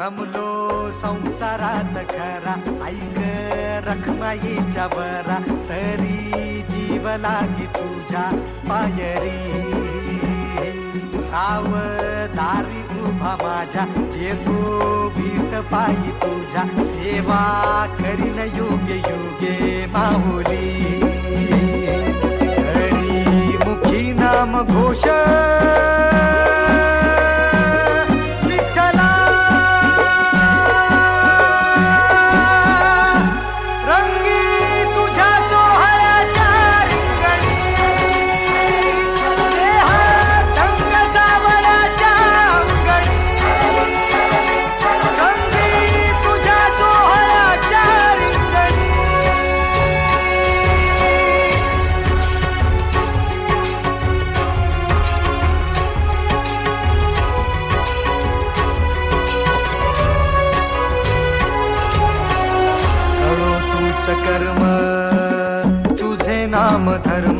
रमलो संसारात खरा. ऐक रखमाईच्या बरा तरी जीव लागी तुझ्या पायरी. राव दारी उभा माझ्या. येतो भीट पायी तुझ्या. सेवा करीन योग्य योगे माहुली हरी मुखी नाम घोष. कर्म तुझे नाम धर्म.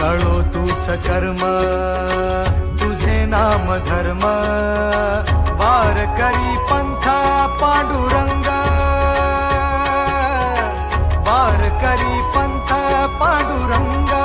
कळो तुझ कर्म तुझे नाम धर्म. वार करी पंथा पांडुरंग. वार करी पंथा पांडुरंग.